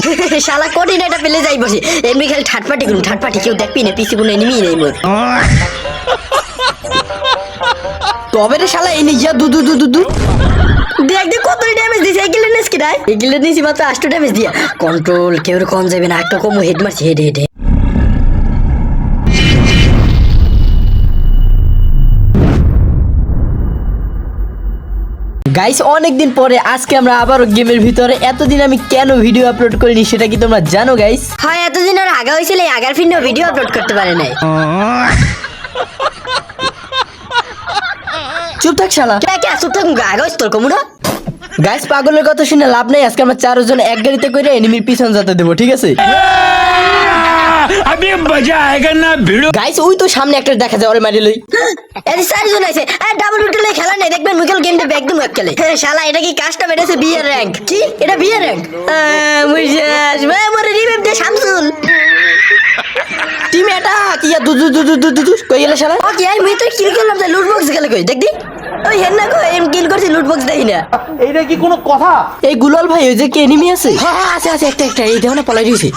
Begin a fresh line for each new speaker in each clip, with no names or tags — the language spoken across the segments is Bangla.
শালা কঠিন এটা পেলে যাই বসে। এমনি খালি ঠাটপাটি করুন, ঠাটপাটি কেউ দেখবি না, পিসি কোনো এনিমি নেই মোর
তবে রে শালা, এই নিজা দু দু দু দু দু।
দেখ দেখ, কত ড্যামেজ দিছে এগুলো নিস কি নাই এগুলো নিছি মাত্র আষ্ট ড্যামেজ দিয়া। কন্ট্রোল কেউ কম যাবে না, একটা কম হেড মারছি হেড হেড
গাইস অনেকদিন পরে আজকে আমরা আবারও গেমের ভিতরে। এতদিন আমি কেন ভিডিও আপলোড করিনি সেটা কি তোমরা জানো গাইস
হয় এতদিন আর আগা হয়েছিল এই আগার ভিডিও আপলোড করতে পারে নাই।
চুপ থাক শালা।
কে কে আসুক থাকুন আগা তোর কমুনা
গাইস পাগলের কথা শুনে লাভ নাই আজকে আমরা চারজন এক গাড়িতে করে এনিমির পিছন যেতে দেবো ঠিক আছে?
अभी मजा आएगा ना भिड़ो
গাইস ওই তো সামনে একটা দেখা যায় ওরে মারি লই
এই চারজন আছে আর ডাবল উঠলে খেলা নেই দেখবেন মুকেল গেমটা একদম এক খেলে হ্যাঁ শালা এটা কি কাজটা বেড়েছে বিয়ের র্যাঙ্ক কি এটা বিয়ের র্যাঙ্ক মুজাস ভাই মোরে রিভাইভ দে শামসুল
টিম এটা কি দু দু দু দু দু দু দু কই গেলে শালা
ওকে আমি ভিতরে কিল করলাম তাই লুট বক্স গেলে কই দেখদি ওই হেন না কই এম করছি লুট বক্স দেখি না।
এই গুলাল ভাই ওই যে কি এনিমি আছে? হ্যাঁ হ্যাঁ, আছে আছে একটা একটা এই দেখো না পলাই দিয়েছে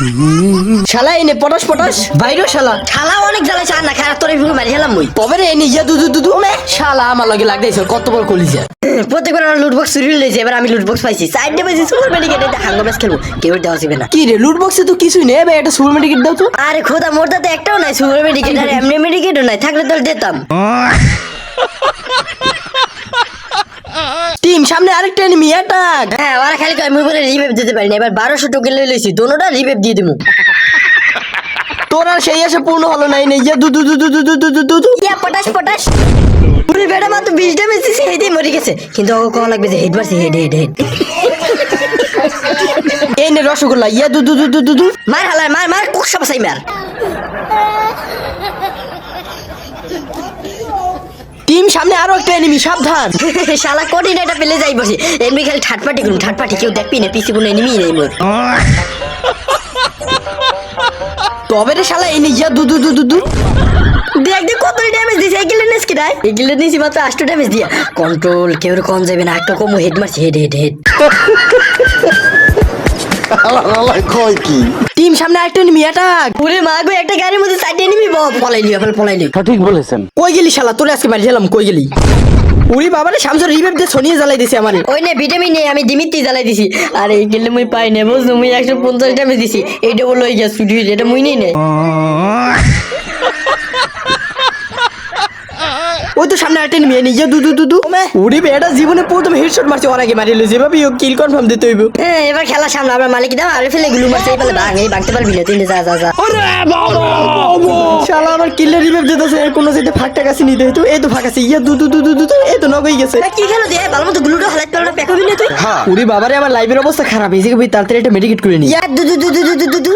শালা এনে পটাস পটাস বাইরে শালা।
শালা অনেক জ্বালাইছে আর না খারাপ তোর ভিডিও মারি হেলাম মুই।
তবে রে এনে ইয়া দু দু দু দু। মে শালা আমার লগে লাগতেছে কত বড় কলিজা।
প্রত্যেকবার আমার লুট বক্স চুরি হয়েছে এবার আমি লুট বক্স পাইছি। সাইডে পাইছি সুপার মেডিকেট এটা হাঙ্গো ম্যাচ খেলব কেউ দেওয়া যাবে না।
কি রে লুট বক্সে তো কিছুই নেই ভাই একটা সুপার মেডিকেট দাও তো।
আরে খোদা মোর তো একটাও নাই সুপার মেডিকেট আর এমনি মেডিকেটও নাই থাকলে তো দিতাম।
টিম সামনে আরেকটা এনিমি অ্যাটাক
হ্যাঁ ওরা খালি কয় মুই বলে রিভাইভ দিতে পারি না এবার বারোশো টোকেন লই লইছি দোনোটা রিভাইভ দিয়ে দিমু
তোর আর সেই আসে পূর্ণ হলো নাই নেই ইয়া দু দু দু দু দু দু দু দু দু
ইয়া পটাশ পটাশ পুরি বেড়া মাত্র বিশ ড্যামেজ দিছি হেডে মরে গেছে কিন্তু ওকে কম লাগবে যে হেড মারছি হেড হেড হেড
এই নে রসগোল্লা ইয়া দু দু দু দু দু দু
মার হালার মার মার কুক সব সাই মার
সামনে আরও একটা এনিমি সাবধান।
শালা কঠিন এটা পেলে যাই বসে। এমনি খালি ঠাটপাটি করুন ঠাটপাটি কেউ দেখবি না পিসি কোনো এনিমি নেই মোর।
তবে রে শালা এই যা দু দু দু দু দু।
দেখ দেখ কত ড্যামেজ দিছে এগুলো নিস কি নাই এগুলো নিছি মাত্র আষ্ট ড্যামেজ দিয়া। কন্ট্রোল কেউ কম যাবে না একটা কম হেড মারছি হেড হেড হেড
কয় কি
টিম সামনে একটা এনিমি অ্যাটাক
পুরে মা গো একটা গাড়ির মধ্যে সাইড এনিমি বাবা পলাই লিও ফেল পলাই লিও
সঠিক বলেছেন।
কই গেলি শালা? তোর আজকে মারি গেলাম কই গেলি? উড়ি বাবারে শামসুর রিভাইভ দিয়ে সোনিয়ে জ্বালাই দিছে আমারে।
ওই নে ভিটামিন নেই আমি দিমিত্তি জ্বালাই দিছি। আর এই গেলে মুই পাই নে বুঝলো মুই একশো পঞ্চাশ ড্যামেজ দিছি। এইটা বলো ওই গ্যাস ছুটি এটা মুই নেই নে।
ওই তো সামনে একটা নিয়ে নিজে দুদু দু দু দু ওরে বেটা জীবনে প্রথম হেডশট মারছে ওর আগে মারিল যেভাবে ও কিল কনফার্ম দিতে হইব
এবার খেলা সামনে আমরা মালিক দাও আরে ফেলে গুলু মারছে এই ভাঙ এই ভাঙতে পারবি না তুই যা যা যা আরে বাবা
শালা আমার কিলের রিভাইভ দিতেছে কোনো যেতে ফাঁকটা কাছে নিতে হইতো এই তো ফাঁক আছে ইয়া দুদু দু দু দু দু এই তো নগই গেছে
কি খেলো দিয়ে ভালো মতো গুলুটা হালাত পারল পেকাবি না তুই
হ্যাঁ বাবারে আমার লাইভের অবস্থা খারাপ এই যে তাড়াতাড়ি একটা মেডিকেট করে নি
ইয়া দু দু দু দু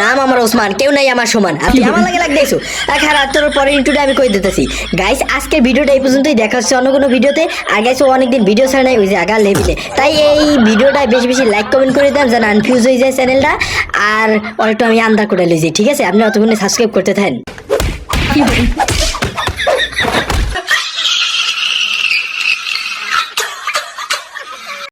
নাম আমার ওসমান কেউ নাই আমার সমান। আপনি আমার লাগে লাগ দেখছ আর খারাপ তোর পরে ইন্টুটা আমি কই দিতেছি। গাইস আজকের ভিডিওটা এই পর্যন্তই। দেখা হচ্ছে অন্য কোনো ভিডিওতে আর গাইস ও অনেকদিন ভিডিও ছাড়া নাই ওই যে আগা লেভেলে। তাই এই ভিডিওটা বেশি বেশি লাইক কমেন্ট করে দেন যেন আনফিউজ হয়ে যায় চ্যানেলটা আর অনেকটা আমি আন্দার করে লইছি ঠিক আছে? আপনি অতক্ষণে সাবস্ক্রাইব করতে থাকেন।